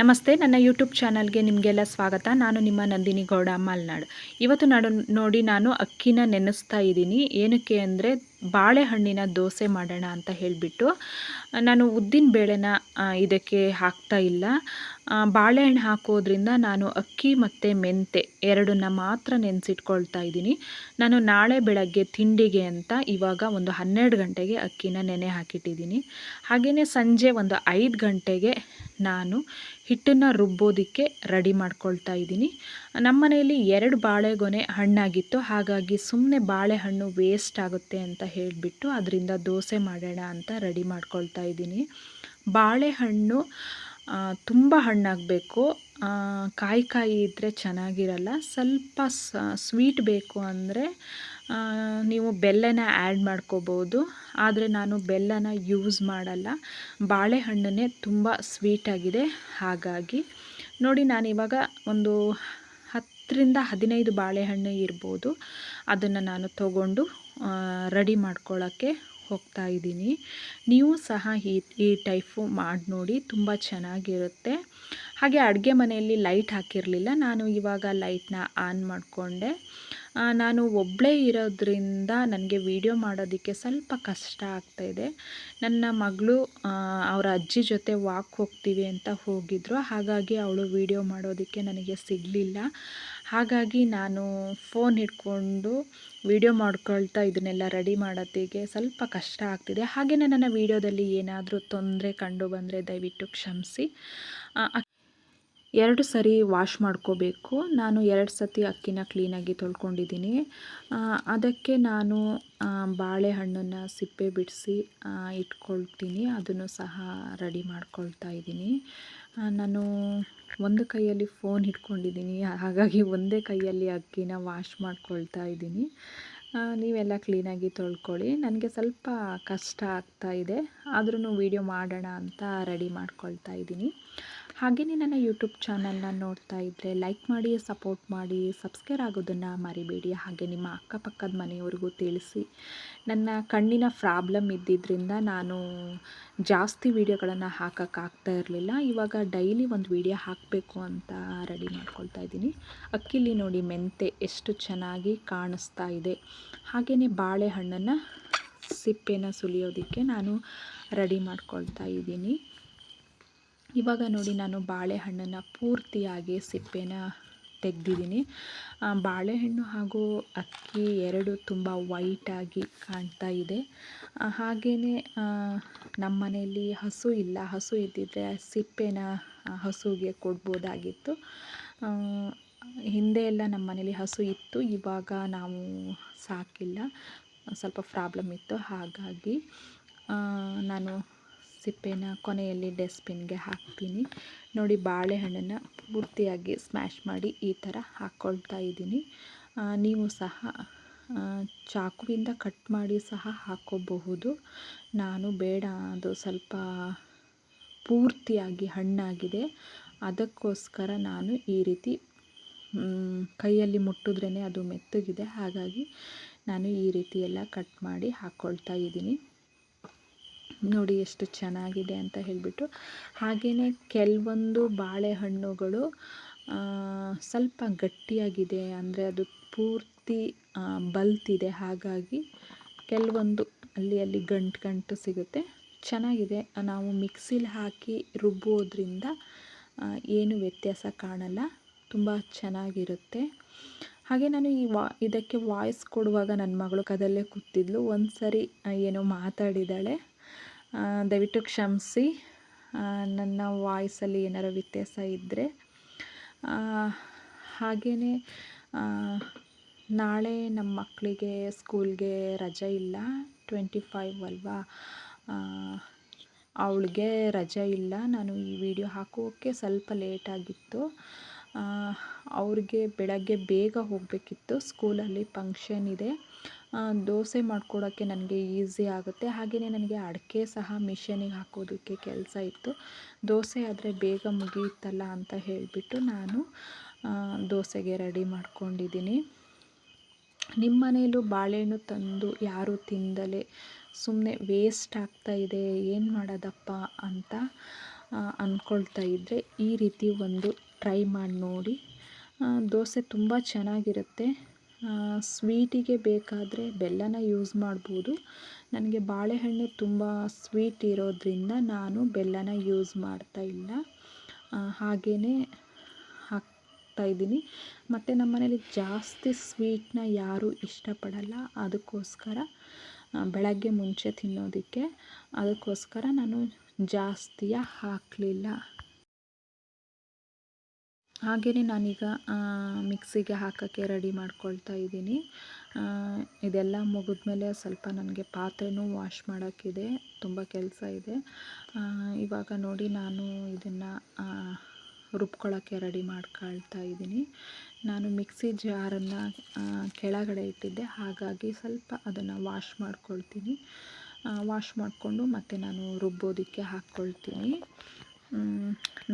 ನಮಸ್ತೆ, ನನ್ನ ಯೂಟ್ಯೂಬ್ ಚಾನಲ್ಗೆ ನಿಮಗೆಲ್ಲ ಸ್ವಾಗತ. ನಾನು ನಿಮ್ಮ ನಂದಿನಿ ಗೌಡ ಮಲ್ನಾಡ್. ಇವತ್ತು ನಾಡು, ನೋಡಿ ನಾನು ಅಕ್ಕಿನ ನೆನೆಸ್ತಾ ಇದ್ದೀನಿ. ಏನಕ್ಕೆ ಅಂದರೆ ಬಾಳೆಹಣ್ಣಿನ ದೋಸೆ ಮಾಡೋಣ ಅಂತ ಹೇಳಿಬಿಟ್ಟು, ನಾನು ಉದ್ದಿನ ಬೇಳೆನ ಇದಕ್ಕೆ ಹಾಕ್ತಾ ಇಲ್ಲ. ಬಾಳೆಹಣ್ಣು ಹಾಕೋದ್ರಿಂದ ನಾನು ಅಕ್ಕಿ ಮತ್ತು ಮೆಂತೆ ಎರಡನ್ನ ಮಾತ್ರ ನೆನೆಸಿಟ್ಕೊಳ್ತಾ ಇದ್ದೀನಿ. ನಾನು ನಾಳೆ ಬೆಳಗ್ಗೆ ತಿಂಡಿಗೆ ಅಂತ ಇವಾಗ ಒಂದು ಹನ್ನೆರಡು ಗಂಟೆಗೆ ಅಕ್ಕಿನ ನೆನೆ ಹಾಕಿಟ್ಟಿದ್ದೀನಿ. ಹಾಗೆಯೇ ಸಂಜೆ ಒಂದು ಐದು ಗಂಟೆಗೆ ನಾನು ಹಿಟ್ಟನ್ನು ರುಬ್ಬೋದಕ್ಕೆ ರೆಡಿ ಮಾಡ್ಕೊಳ್ತಾ ಇದ್ದೀನಿ. ನಮ್ಮ ಮನೆಯಲ್ಲಿ ಎರಡು ಬಾಳೆಗೊನೆ ಹಣ್ಣಾಗಿತ್ತು. ಹಾಗಾಗಿ ಸುಮ್ಮನೆ ಬಾಳೆಹಣ್ಣು ವೇಸ್ಟ್ ಆಗುತ್ತೆ ಅಂತ ಹೇಳಿಬಿಟ್ಟು ಅದರಿಂದ ದೋಸೆ ಮಾಡೋಣ ಅಂತ ರೆಡಿ ಮಾಡ್ಕೊಳ್ತಾ ಇದ್ದೀನಿ. ಬಾಳೆಹಣ್ಣು ತುಂಬ ಹಣ್ಣಾಗಬೇಕು. ಕಾಯಿ ಕಾಯಿ ಇದ್ದರೆ ಚೆನ್ನಾಗಿರಲ್ಲ. ಸ್ವಲ್ಪ ಸ್ವೀಟ್ ಬೇಕು ಅಂದರೆ ನೀವು ಬೆಲ್ಲನ ಆ್ಯಡ್ ಮಾಡ್ಕೋಬೋದು. ಆದರೆ ನಾನು ಬೆಲ್ಲನ ಯೂಸ್ ಮಾಡಲ್ಲ. ಬಾಳೆಹಣ್ಣನ್ನೇ ತುಂಬ ಸ್ವೀಟಾಗಿದೆ ಹಾಗಾಗಿ ನೋಡಿ ನಾನು ಇವಾಗ ಒಂದು ಹತ್ತರಿಂದ ಹದಿನೈದು ಬಾಳೆಹಣ್ಣು ಇರ್ಬೋದು. ಅದನ್ನು ನಾನು ತಗೊಂಡು ರೆಡಿ ಮಾಡ್ಕೊಳ್ಳೋಕ್ಕೆ ಹೋಗ್ತಾ ಇದ್ದೀನಿ. ನೀವು ಸಹ ಈ ಈ ಟೈಪು ಮಾಡಿ ನೋಡಿ, ತುಂಬ ಚೆನ್ನಾಗಿರುತ್ತೆ. ಹಾಗೆ ಅಡುಗೆ ಮನೆಯಲ್ಲಿ ಲೈಟ್ ಹಾಕಿರಲಿಲ್ಲ. ನಾನು ಇವಾಗ ಲೈಟ್ನ ಆನ್ ಮಾಡಿಕೊಂಡೆ. ನಾನು ಒಬ್ಬಳೇ ಇರೋದ್ರಿಂದ ನನಗೆ ವಿಡಿಯೋ ಮಾಡೋದಕ್ಕೆ ಸ್ವಲ್ಪ ಕಷ್ಟ ಆಗ್ತಾಯಿದೆ ನನ್ನ ಮಗಳು ಅವರ ಅಜ್ಜಿ ಜೊತೆ ವಾಕ್ ಹೋಗ್ತೀವಿ ಅಂತ ಹೋಗಿದ್ರು. ಹಾಗಾಗಿ ಅವಳು ವಿಡಿಯೋ ಮಾಡೋದಕ್ಕೆ ನನಗೆ ಸಿಗಲಿಲ್ಲ. ಹಾಗಾಗಿ ನಾನು ಫೋನ್ ಹಿಡ್ಕೊಂಡು ವಿಡಿಯೋ ಮಾಡ್ಕೊಳ್ತಾ ಇದನ್ನೆಲ್ಲ ರೆಡಿ ಮಾಡೋದಕ್ಕೆ ಸ್ವಲ್ಪ ಕಷ್ಟ ಆಗ್ತಿದೆ. ಹಾಗೆಯೇ ನನ್ನ ವೀಡಿಯೋದಲ್ಲಿ ಏನಾದರೂ ತೊಂದರೆ ಕಂಡು ಬಂದರೆ ದಯವಿಟ್ಟು ಕ್ಷಮಿಸಿ. ಎರಡು ಸರಿ ವಾಶ್ ಮಾಡ್ಕೋಬೇಕು. ನಾನು ಎರಡು ಸತಿ ಅಕ್ಕಿನ ಕ್ಲೀನಾಗಿ ತೊಳ್ಕೊಂಡಿದ್ದೀನಿ. ಅದಕ್ಕೆ ನಾನು ಬಾಳೆಹಣ್ಣನ್ನು ಸಿಪ್ಪೆ ಬಿಡಿಸಿ ಇಟ್ಕೊಳ್ತೀನಿ. ಅದನ್ನು ಸಹ ರೆಡಿ ಮಾಡ್ಕೊಳ್ತಾ ಇದ್ದೀನಿ. ನಾನು ಒಂದು ಕೈಯಲ್ಲಿ ಫೋನ್ ಹಿಡ್ಕೊಂಡಿದ್ದೀನಿ. ಹಾಗಾಗಿ ಒಂದೇ ಕೈಯಲ್ಲಿ ಅಕ್ಕಿನ ವಾಶ್ ಮಾಡ್ಕೊಳ್ತಾ ಇದ್ದೀನಿ. ನೀವೆಲ್ಲ ಕ್ಲೀನಾಗಿ ತೊಳ್ಕೊಳ್ಳಿ. ನನಗೆ ಸ್ವಲ್ಪ ಕಷ್ಟ ಆಗ್ತಾ ಇದೆ. ಆದ್ರೂ ವೀಡಿಯೋ ಮಾಡೋಣ ಅಂತ ರೆಡಿ ಮಾಡ್ಕೊಳ್ತಾ ಇದ್ದೀನಿ. ಹಾಗೆಯೇ ನನ್ನ ಯೂಟ್ಯೂಬ್ ಚಾನಲ್ನ ನೋಡ್ತಾ ಇದ್ದರೆ ಲೈಕ್ ಮಾಡಿ, ಸಪೋರ್ಟ್ ಮಾಡಿ, ಸಬ್ಸ್ಕ್ರೈಬ್ ಆಗೋದನ್ನು ಮರಿಬೇಡಿ. ಹಾಗೆ ನಿಮ್ಮ ಅಕ್ಕಪಕ್ಕದ ಮನೆಯವ್ರಿಗೂ ತಿಳಿಸಿ. ನನ್ನ ಕಣ್ಣಿನ ಪ್ರಾಬ್ಲಮ್ ಇದ್ದಿದ್ದರಿಂದ ನಾನು ಜಾಸ್ತಿ ವೀಡಿಯೋಗಳನ್ನು ಹಾಕೋಕ್ಕಾಗ್ತಾ ಇರಲಿಲ್ಲ. ಇವಾಗ ಡೈಲಿ ಒಂದು ವೀಡಿಯೋ ಹಾಕಬೇಕು ಅಂತ ರೆಡಿ ಮಾಡ್ಕೊಳ್ತಾ ಇದ್ದೀನಿ. ಅಕ್ಕಿಲಿ ನೋಡಿ ಮೆಂತೆ ಎಷ್ಟು ಚೆನ್ನಾಗಿ ಕಾಣಿಸ್ತಾ ಇದೆ. ಹಾಗೆಯೇ ಬಾಳೆಹಣ್ಣನ್ನು ಸಿಪ್ಪೆನ ಸುಲಿಯೋದಕ್ಕೆ ನಾನು ರೆಡಿ ಮಾಡ್ಕೊಳ್ತಾ ಇದ್ದೀನಿ. ಇವಾಗ ನೋಡಿ ನಾನು ಬಾಳೆಹಣ್ಣನ್ನು ಪೂರ್ತಿಯಾಗಿ ಸಿಪ್ಪೆನ ತೆಗೆದಿದ್ದೀನಿ. ಬಾಳೆಹಣ್ಣು ಹಾಗೂ ಅಕ್ಕಿ ಎರಡು ತುಂಬ ವೈಟಾಗಿ ಕಾಣ್ತಾ ಇದೆ. ಹಾಗೆಯೇ ನಮ್ಮ ಮನೆಯಲ್ಲಿ ಹಸು ಇಲ್ಲ. ಹಸು ಇದ್ದಿದ್ದರೆ ಸಿಪ್ಪೆನ ಹಸುಗೆ ಕೊಡ್ಬೋದಾಗಿತ್ತು. ಹಿಂದೆ ಎಲ್ಲ ನಮ್ಮ ಮನೇಲಿ ಹಸು ಇತ್ತು. ಇವಾಗ ನಾವು ಸಾಕಿಲ್ಲ. ಸ್ವಲ್ಪ ಪ್ರಾಬ್ಲಮ್ ಇತ್ತು. ಹಾಗಾಗಿ ನಾನು ಸಿಪ್ಪೆನ ಕೊನೆಯಲ್ಲಿ ಡಸ್ಟ್ಬಿನ್ಗೆ ಹಾಕ್ತೀನಿ. ನೋಡಿ ಬಾಳೆಹಣ್ಣನ್ನು ಪೂರ್ತಿಯಾಗಿ ಸ್ಮ್ಯಾಶ್ ಮಾಡಿ ಈ ಥರ ಹಾಕ್ಕೊಳ್ತಾ ಇದ್ದೀನಿ. ನೀವು ಸಹ ಚಾಕುವಿಂದ ಕಟ್ ಮಾಡಿ ಸಹ ಹಾಕ್ಕೋಬಹುದು ನಾನು ಬೇಡ, ಅದು ಸ್ವಲ್ಪ ಪೂರ್ತಿಯಾಗಿ ಹಣ್ಣಾಗಿದೆ. ಅದಕ್ಕೋಸ್ಕರ ನಾನು ಈ ರೀತಿ ಕೈಯಲ್ಲಿ ಮುಟ್ಟಿದ್ರೇ ಅದು ಮೆತ್ತಗಿದೆ. ಹಾಗಾಗಿ ನಾನು ಈ ರೀತಿ ಎಲ್ಲ ಕಟ್ ಮಾಡಿ ಹಾಕ್ಕೊಳ್ತಾ ಇದ್ದೀನಿ. ನೋಡಿ ಎಷ್ಟು ಚೆನ್ನಾಗಿದೆ ಅಂತ ಹೇಳಿಬಿಟ್ಟು. ಹಾಗೆಯೇ ಕೆಲವೊಂದು ಬಾಳೆಹಣ್ಣುಗಳು ಸ್ವಲ್ಪ ಗಟ್ಟಿಯಾಗಿದೆ ಅಂದರೆ ಅದು ಪೂರ್ತಿ ಬಲ್ತಿದೆ. ಹಾಗಾಗಿ ಕೆಲವೊಂದು ಅಲ್ಲಿ ಅಲ್ಲಿ ಗಂಟು ಗಂಟು ಸಿಗುತ್ತೆ. ಚೆನ್ನಾಗಿದೆ. ನಾವು ಮಿಕ್ಸಿಲಿ ಹಾಕಿ ರುಬ್ಬೋದ್ರಿಂದ ಏನು ವ್ಯತ್ಯಾಸ ಕಾಣಲ್ಲ. ತುಂಬ ಚೆನ್ನಾಗಿರುತ್ತೆ. ಹಾಗೆ ನಾನು ಈ ವಾ, ಇದಕ್ಕೆ ವಾಯ್ಸ್ ಕೊಡುವಾಗ ನನ್ನ ಮಗಳು ಕದಲ್ಲೇ ಕೂತಿದ್ಲು. ಒಂದು ಸರಿ ಏನೋ ಮಾತಾಡಿದ್ದಾಳೆ ದಯವಿಟ್ಟು ಕ್ಷಮಿಸಿ. ನನ್ನ ವಾಯ್ಸಲ್ಲಿ ಏನಾರು ವ್ಯತ್ಯಾಸ ಇದ್ದರೆ ಹಾಗೆಯೇ ನಾಳೆ ನಮ್ಮ ಮಕ್ಕಳಿಗೆ ಸ್ಕೂಲ್ಗೆ ರಜೆ ಇಲ್ಲ. ಟ್ವೆಂಟಿ ಫೈವ್ ಅಲ್ವಾ? ಅವಳಿಗೆ ರಜೆ ಇಲ್ಲ. ನಾನು ಈ ವಿಡಿಯೋ ಹಾಕೋಕ್ಕೆ ಸ್ವಲ್ಪ ಲೇಟಾಗಿತ್ತು ಅವ್ರಿಗೆ ಬೆಳಗ್ಗೆ ಬೇಗ ಹೋಗಬೇಕಿತ್ತು. ಸ್ಕೂಲಲ್ಲಿ ಫಂಕ್ಷನ್ ಇದೆ. ದೋಸೆ ಮಾಡ್ಕೊಡೋಕ್ಕೆ ನನಗೆ ಈಸಿ ಆಗುತ್ತೆ. ಹಾಗೆಯೇ ನನಗೆ ಅಡಿಕೆ ಸಹ ಮಿಷನಿಗೆ ಹಾಕೋದಕ್ಕೆ ಕೆಲಸ ಇತ್ತು. ದೋಸೆ ಆದರೆ ಬೇಗ ಮುಗಿಯುತ್ತಲ್ಲ ಅಂತ ಹೇಳಿಬಿಟ್ಟು ನಾನು ದೋಸೆಗೆ ರೆಡಿ ಮಾಡ್ಕೊಂಡಿದ್ದೀನಿ. ನಿಮ್ಮ ಮನೆಯಲ್ಲೂ ಬಾಳೆಹಣ್ಣು ತಂದು ಯಾರೂ ತಿಂದಲೇ? ಸುಮ್ಮನೆ ವೇಸ್ಟ್ ಆಗ್ತಾ ಇದೆ, ಏನು ಮಾಡೋದಪ್ಪ ಅಂತ ಅಂದ್ಕೊಳ್ತಾ ಇದ್ದರೆ ಈ ರೀತಿ ಒಂದು ಟ್ರೈ ಮಾಡಿ ನೋಡಿ. ದೋಸೆ ತುಂಬ ಚೆನ್ನಾಗಿರುತ್ತೆ. ಸ್ವೀಟಿಗೆ ಬೇಕಾದರೆ ಬೆಲ್ಲನ ಯೂಸ್ ಮಾಡ್ಬೋದು. ನನಗೆ ಬಾಳೆಹಣ್ಣು ತುಂಬ ಸ್ವೀಟ್ ಇರೋದ್ರಿಂದ ನಾನು ಬೆಲ್ಲನ ಯೂಸ್ ಮಾಡ್ತಾ ಇಲ್ಲ. ಹಾಗೆಯೇ ಹಾಕ್ತಾಯಿದ್ದೀನಿ ಮತ್ತು ನಮ್ಮ ಮನೇಲಿ ಜಾಸ್ತಿ ಸ್ವೀಟ್ನ ಯಾರೂ ಇಷ್ಟಪಡಲ್ಲ. ಅದಕ್ಕೋಸ್ಕರ ಬೆಳಗ್ಗೆ ಮುಂಚೆ ತಿನ್ನೋದಕ್ಕೆ. ಅದಕ್ಕೋಸ್ಕರ ನಾನು ಜಾಸ್ತಿಯ ಹಾಕಲಿಲ್ಲ. ಹಾಗೆಯೇ ನಾನೀಗ ಮಿಕ್ಸಿಗೆ ಹಾಕೋಕ್ಕೆ ರೆಡಿ ಮಾಡ್ಕೊಳ್ತಾ ಇದ್ದೀನಿ. ಇದೆಲ್ಲ ಮುಗಿದ್ಮೇಲೆ ಸ್ವಲ್ಪ ನನಗೆ ಪಾತ್ರೆನೂ ವಾಶ್ ಮಾಡೋಕ್ಕಿದೆ, ತುಂಬ ಕೆಲಸ ಇದೆ. ಇವಾಗ ನೋಡಿ ನಾನು ಇದನ್ನು ರುಬ್ಕೊಳ್ಳೋಕ್ಕೆ ರೆಡಿ ಮಾಡ್ಕೊಳ್ತಾ ಇದ್ದೀನಿ. ನಾನು ಮಿಕ್ಸಿ ಜಾರನ್ನು ಕೆಳಗಡೆ ಇಟ್ಟಿದ್ದೆ, ಹಾಗಾಗಿ ಸ್ವಲ್ಪ ಅದನ್ನು ವಾಶ್ ಮಾಡ್ಕೊಳ್ತೀನಿ. ವಾಶ್ ಮಾಡಿಕೊಂಡು ಮತ್ತೆ ನಾನು ರುಬ್ಬೋದಕ್ಕೆ ಹಾಕ್ಕೊಳ್ತೀನಿ.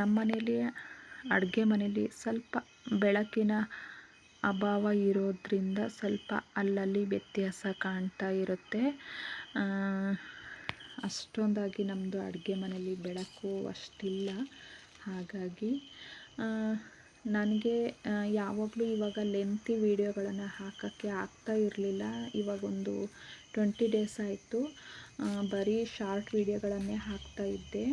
ನಮ್ಮ ಮನೇಲಿ ಅಡುಗೆ ಮನೆಯಲ್ಲಿ ಸ್ವಲ್ಪ ಬೆಳಕಿನ ಅಭಾವ ಇರೋದರಿಂದ ಸ್ವಲ್ಪ ಅಲ್ಲಲ್ಲಿ ವ್ಯತ್ಯಾಸ ಕಾಣ್ತಾ ಇರುತ್ತೆ. ಅಷ್ಟೊಂದಾಗಿ ನಮ್ಮದು ಅಡುಗೆ ಮನೆಯಲ್ಲಿ ಬೆಳಕು ಅಷ್ಟಿಲ್ಲ. ಹಾಗಾಗಿ ನನಗೆ ಯಾವಾಗಲೂ ಇವಾಗ ಲೆಂತಿ ವೀಡಿಯೋಗಳನ್ನು ಹಾಕೋಕ್ಕೆ ಆಗ್ತಾ ಇರಲಿಲ್ಲ. ಇವಾಗೊಂದು ಟ್ವೆಂಟಿ ಡೇಸ್ ಆಯಿತು. ಬರೀ ಶಾರ್ಟ್ ವೀಡಿಯೋಗಳನ್ನೇ ಹಾಕ್ತಾ ಇದ್ದೆ.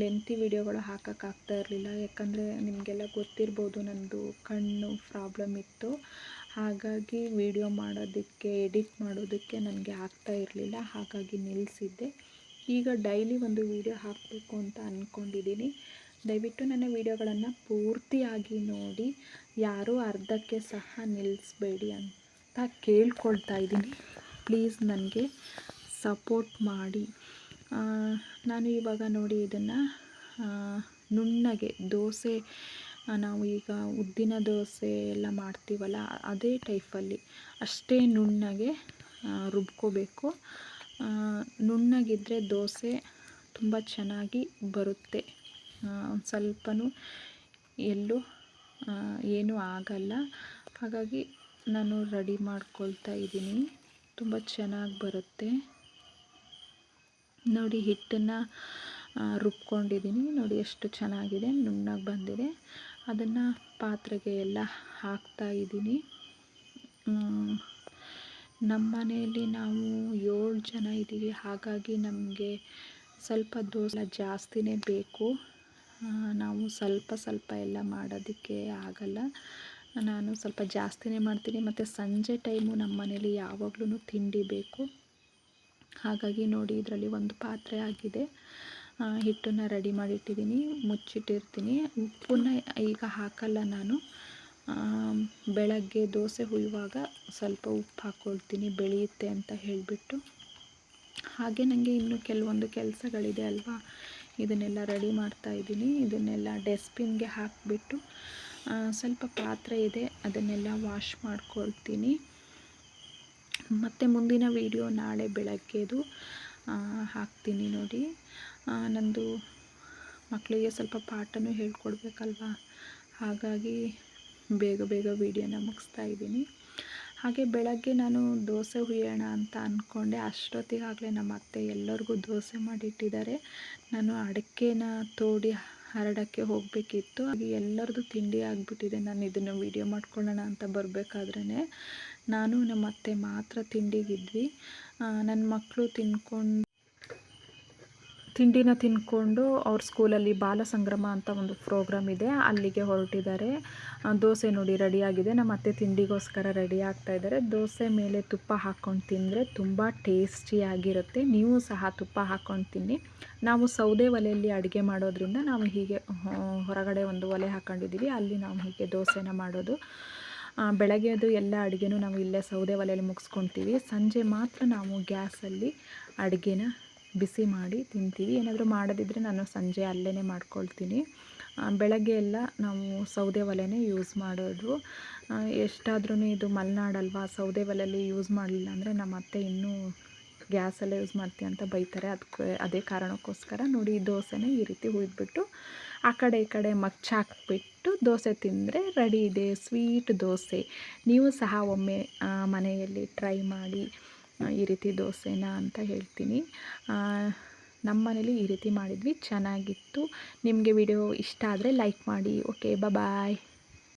ಲೆಂತಿ ವೀಡಿಯೋಗಳು ಹಾಕೋಕ್ಕಾಗ್ತಾ ಇರಲಿಲ್ಲ. ಯಾಕಂದರೆ ನಿಮಗೆಲ್ಲ ಗೊತ್ತಿರ್ಬೋದು ನನ್ನದು ಕಣ್ಣು ಪ್ರಾಬ್ಲಮ್ ಇತ್ತು. ಹಾಗಾಗಿ ವೀಡಿಯೋ ಮಾಡೋದಕ್ಕೆ ಎಡಿಟ್ ಮಾಡೋದಕ್ಕೆ ನನಗೆ ಆಗ್ತಾ ಇರಲಿಲ್ಲ. ಹಾಗಾಗಿ ನಿಲ್ಲಿಸಿದ್ದೆ ಈಗ ಡೈಲಿ ಒಂದು ವೀಡಿಯೋ ಹಾಕಬೇಕು ಅಂತ ಅಂದ್ಕೊಂಡಿದ್ದೀನಿ ದಯವಿಟ್ಟು ನನ್ನ ವೀಡಿಯೋಗಳನ್ನು ಪೂರ್ತಿಯಾಗಿ ನೋಡಿ. ಯಾರೂ ಅರ್ಧಕ್ಕೆ ಸಹ ನಿಲ್ಲಿಸ್ಬೇಡಿ ಅಂತ ಕೇಳ್ಕೊಳ್ತಾ ಇದ್ದೀನಿ. ಪ್ಲೀಸ್ ನನಗೆ ಸಪೋರ್ಟ್ ಮಾಡಿ. ನಾನು ಇವಾಗ ನೋಡಿ ಇದನ್ನು ನುಣ್ಣಗೆ ದೋಸೆ ನಾವು ಈಗ ಉದ್ದಿನ ದೋಸೆ ಎಲ್ಲ ಮಾಡ್ತೀವಲ್ಲ, ಅದೇ ಟೈಪಲ್ಲಿ ಅಷ್ಟೇ ನುಣ್ಣಗೆ ರುಬ್ಕೋಬೇಕು. ನುಣ್ಣಗಿದ್ದರೆ ದೋಸೆ ತುಂಬ ಚೆನ್ನಾಗಿ ಬರುತ್ತೆ. ಸ್ವಲ್ಪನೂ ಎಲ್ಲೂ ಏನೂ ಆಗಲ್ಲ. ಹಾಗಾಗಿ ನಾನು ರೆಡಿ ಮಾಡ್ಕೊಳ್ತಾ ಇದ್ದೀನಿ. ತುಂಬ ಚೆನ್ನಾಗಿ ಬರುತ್ತೆ. ನೋಡಿ ಹಿಟ್ಟನ್ನು ರುಬ್ಕೊಂಡಿದ್ದೀನಿ. ನೋಡಿ ಎಷ್ಟು ಚೆನ್ನಾಗಿದೆ, ನುಣ್ಣಗೆ ಬಂದಿದೆ. ಅದನ್ನು ಪಾತ್ರೆಗೆ ಎಲ್ಲ ಹಾಕ್ತಾ ಇದ್ದೀನಿ. ನಮ್ಮ ಮನೆಯಲ್ಲಿ ನಾವು ಏಳು ಜನ ಇದ್ದೀವಿ. ಹಾಗಾಗಿ ನಮಗೆ ಸ್ವಲ್ಪ ದೋಸೆ ಜಾಸ್ತಿನೇ ಬೇಕು. ನಾವು ಸ್ವಲ್ಪ ಸ್ವಲ್ಪ ಎಲ್ಲ ಮಾಡೋದಕ್ಕೆ ಆಗಲ್ಲ. ನಾನು ಸ್ವಲ್ಪ ಜಾಸ್ತಿನೇ ಮಾಡ್ತೀನಿ. ಮತ್ತು ಸಂಜೆ ಟೈಮು ನಮ್ಮ ಮನೇಲಿ ಯಾವಾಗಲೂ ತಿಂಡಿ ಬೇಕು. ಹಾಗಾಗಿ ನೋಡಿ, ಇದರಲ್ಲಿ ಒಂದು ಪಾತ್ರೆ ಆಗಿದೆ. ಹಿಟ್ಟನ್ನು ರೆಡಿ ಮಾಡಿಟ್ಟಿದ್ದೀನಿ, ಮುಚ್ಚಿಟ್ಟಿರ್ತೀನಿ. ಉಪ್ಪನ್ನ ಈಗ ಹಾಕಲ್ಲ ನಾನು. ಬೆಳಗ್ಗೆ ದೋಸೆ ಹುಯ್ಯುವಾಗ ಸ್ವಲ್ಪ ಉಪ್ಪು ಹಾಕ್ಕೊಳ್ತೀನಿ ಬೆಳೆಯುತ್ತೆ ಅಂತ ಹೇಳಿಬಿಟ್ಟು. ಹಾಗೆ ನನಗೆ ಇನ್ನೂ ಕೆಲವೊಂದು ಕೆಲಸಗಳಿದೆ ಅಲ್ವಾ? ಇದನ್ನೆಲ್ಲ ರೆಡಿ ಮಾಡ್ತಾ ಇದ್ದೀನಿ. ಇದನ್ನೆಲ್ಲ ಡಸ್ಟ್ಬಿನ್ಗೆ ಹಾಕಿಬಿಟ್ಟು ಸ್ವಲ್ಪ ಪಾತ್ರೆ ಇದೆ, ಅದನ್ನೆಲ್ಲ ವಾಶ್ ಮಾಡ್ಕೊಳ್ತೀನಿ. ಮತ್ತು ಮುಂದಿನ ವೀಡಿಯೋ ನಾಳೆ ಬೆಳಗ್ಗೆದು ಹಾಕ್ತೀನಿ ನೋಡಿ. ನಂದು ಮಕ್ಕಳಿಗೆ ಸ್ವಲ್ಪ ಪಾಠನೂ ಹೇಳ್ಕೊಡ್ಬೇಕಲ್ವ? ಹಾಗಾಗಿ ಬೇಗ ಬೇಗ ವೀಡಿಯೋನ ಮುಗಿಸ್ತಾ ಇದ್ದೀನಿ. ಹಾಗೆ ಬೆಳಗ್ಗೆ ನಾನು ದೋಸೆ ಹುಯ್ಯೋಣ ಅಂತ ಅಂದ್ಕೊಂಡೆ ಅಷ್ಟೊತ್ತಿಗಾಗಲೇ ನಮ್ಮ ಅತ್ತೆ ಎಲ್ಲರಿಗೂ ದೋಸೆ ಮಾಡಿಟ್ಟಿದ್ದಾರೆ. ನಾನು ಅಡಿಕೆನ ತೋಡಿ ಹರಡೋಕ್ಕೆ ಹೋಗಬೇಕಿತ್ತು. ಹಾಗೆ ಎಲ್ಲರದು ತಿಂಡಿ ಆಗಿಬಿಟ್ಟಿದೆ. ನಾನು ಇದನ್ನು ವೀಡಿಯೋ ಮಾಡ್ಕೊಳ್ಳೋಣ ಅಂತ ಬರಬೇಕಾದ್ರೇ ನಾನು ನಮ್ಮ ಅತ್ತೆ ಮಾತ್ರ ತಿಂಡಿಗಿದ್ವಿ ನನ್ನ ಮಕ್ಕಳು ತಿನ್ಕೊಂಡು ತಿಂಡಿನ ತಿಂದ್ಕೊಂಡು ಅವ್ರ ಸ್ಕೂಲಲ್ಲಿ ಬಾಲ ಸಂಗ್ರಮ ಅಂತ ಒಂದು ಪ್ರೋಗ್ರಾಮ್ ಇದೆ. ಅಲ್ಲಿಗೆ ಹೊರಟಿದ್ದಾರೆ. ದೋಸೆ ನೋಡಿ ರೆಡಿಯಾಗಿದೆ. ನಮ್ಮ ಅತ್ತೆ ತಿಂಡಿಗೋಸ್ಕರ ರೆಡಿ ಆಗ್ತಾ ಇದ್ದಾರೆ. ದೋಸೆ ಮೇಲೆ ತುಪ್ಪ ಹಾಕ್ಕೊಂಡು ತಿಂದರೆ ತುಂಬ ಟೇಸ್ಟಿಯಾಗಿರುತ್ತೆ ನೀವು ಸಹ ತುಪ್ಪ ಹಾಕ್ಕೊಂಡು ತಿನ್ನಿ. ನಾವು ಸೌದೆ ಒಲೆಯಲ್ಲಿ ಅಡುಗೆ ಮಾಡೋದ್ರಿಂದ ನಾವು ಹೀಗೆ ಹೊರಗಡೆ ಒಂದು ಒಲೆ ಹಾಕ್ಕೊಂಡಿದ್ದೀವಿ ಅಲ್ಲಿ ನಾವು ಹೀಗೆ ದೋಸೆನ ಮಾಡೋದು. ಬೆಳಗ್ಗೆದು ಎಲ್ಲ ಅಡುಗೆನೂ ನಾವು ಇಲ್ಲೇ ಸೌದೆ ಒಲೆಯಲ್ಲಿ ಮುಗಿಸ್ಕೊತೀವಿ. ಸಂಜೆ ಮಾತ್ರ ನಾವು ಗ್ಯಾಸಲ್ಲಿ ಅಡುಗೆನ ಬಿಸಿ ಮಾಡಿ ತಿಂತೀವಿ. ಏನಾದರೂ ಮಾಡೋದಿದ್ರೆ ನಾನು ಸಂಜೆ ಅಲ್ಲೇ ಮಾಡ್ಕೊಳ್ತೀನಿ. ಬೆಳಗ್ಗೆ ಎಲ್ಲ ನಾವು ಸೌದೆ ಒಲೆನೇ ಯೂಸ್ ಮಾಡೋದು. ಎಷ್ಟಾದ್ರೂ ಇದು ಮಲೆನಾಡಲ್ವಾ, ಸೌದೆ ಒಲೆಯಲ್ಲಿ ಯೂಸ್ ಮಾಡಲಿಲ್ಲ ಅಂದರೆ ನಮ್ಮ ಅತ್ತೆ ಇನ್ನೂ ಗ್ಯಾಸಲ್ಲೇ ಯೂಸ್ ಮಾಡ್ತೀವಿ ಅಂತ ಬೈತಾರೆ. ಅದಕ್ಕೆ ಅದೇ ಕಾರಣಕ್ಕೋಸ್ಕರ ನೋಡಿ ದೋಸೆನೇ ಈ ರೀತಿ ಹುಯ್ದುಬಿಟ್ಟು ಆ ಕಡೆ ಈ ಕಡೆ ಮಚ್ಚಾಕ್ಬಿಟ್ಟು ದೋಸೆ ತಿಂದರೆ ರೆಡಿ ಇದೆ ಸ್ವೀಟ್ ದೋಸೆ. ನೀವು ಸಹ ಒಮ್ಮೆ ಮನೆಯಲ್ಲಿ ಟ್ರೈ ಮಾಡಿ. ಈ ರೀತಿ ದೋಸೆನ ಅಂತ ಹೇಳ್ತೀನಿ. ನಮ್ಮ ಮನೇಲಿ ಈ ರೀತಿ ಮಾಡಿದ್ವಿ. ಚೆನ್ನಾಗಿತ್ತು. ನಿಮಗೆ ವಿಡಿಯೋ ಇಷ್ಟ ಆದರೆ ಲೈಕ್ ಮಾಡಿ. Okay bye